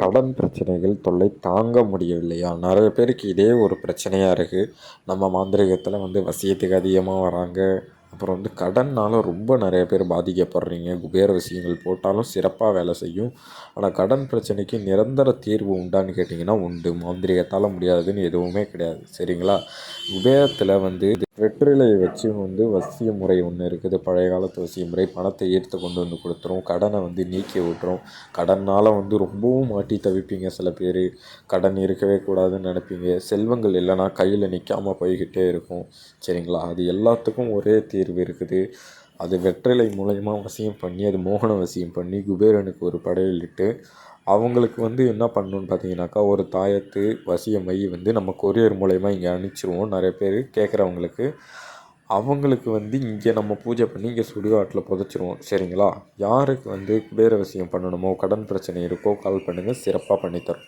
கடன் பிரச்சனைகள் தொல்லை தாங்க முடியவில்லையா? நிறைய பேருக்கு இதே ஒரு பிரச்சனையாக இருக்குது நம்ம மாந்திரீகத்தில் வந்து வசியத்துக்கு அதிகமாக வராங்க. அப்புறம் வந்து கடன்னால் ரொம்ப நிறைய பேர் பாதிக்கப்படுறீங்க. குபேர விஷயங்கள் போட்டாலும் சிறப்பாக வேலை செய்யும். ஆனால் கடன் பிரச்சனைக்கு நிரந்தர தீர்வு உண்டான்னு கேட்டிங்கன்னா உண்டு. மாந்திரிகத்தால் முடியாதுன்னு எதுவுமே கிடையாது. சரிங்களா? குபேரத்தில் வந்து வெற்றிலையை வச்சு வந்து வசிய முறை ஒன்று இருக்குது. பழைய காலத்து வசிய முறை. பணத்தை ஈர்த்து கொண்டு வந்து கொடுத்துரும். கடனை வந்து நீக்கி விட்டுரும். கடனால் வந்து ரொம்பவும் மாட்டி தவிப்பீங்க சில பேர். கடன் இருக்கவே கூடாதுன்னு நினைப்பீங்க. செல்வங்கள் இல்லைன்னா கையில் நிற்காமல் போய்கிட்டே இருக்கும். சரிங்களா? அது எல்லாத்துக்கும் ஒரே தீர்வு இருக்குது. அது வெற்றிலை மூலயமா வசியம் பண்ணி அது மோகன வசியம் பண்ணி குபேரனுக்கு ஒரு படையலிட்டு அவங்களுக்கு வந்து என்ன பண்ணணுன்னு பார்த்தீங்கன்னாக்கா ஒரு தாயத்து வசிய மை வந்து நம்ம கொரியர் மூலயமா இங்கே அனுப்பிச்சிருவோம் நிறைய பேர் கேட்குறவங்களுக்கு. அவங்களுக்கு வந்து இங்கே நம்ம பூஜை பண்ணி இங்கே சுடுகாட்டில் புதைச்சிருவோம். சரிங்களா? யாருக்கு வந்து குபேர வசியம் பண்ணணுமோ கடன் பிரச்சனை இருக்கோ கால் பண்ணுங்கள் சிறப்பாக பண்ணித்தரோம்.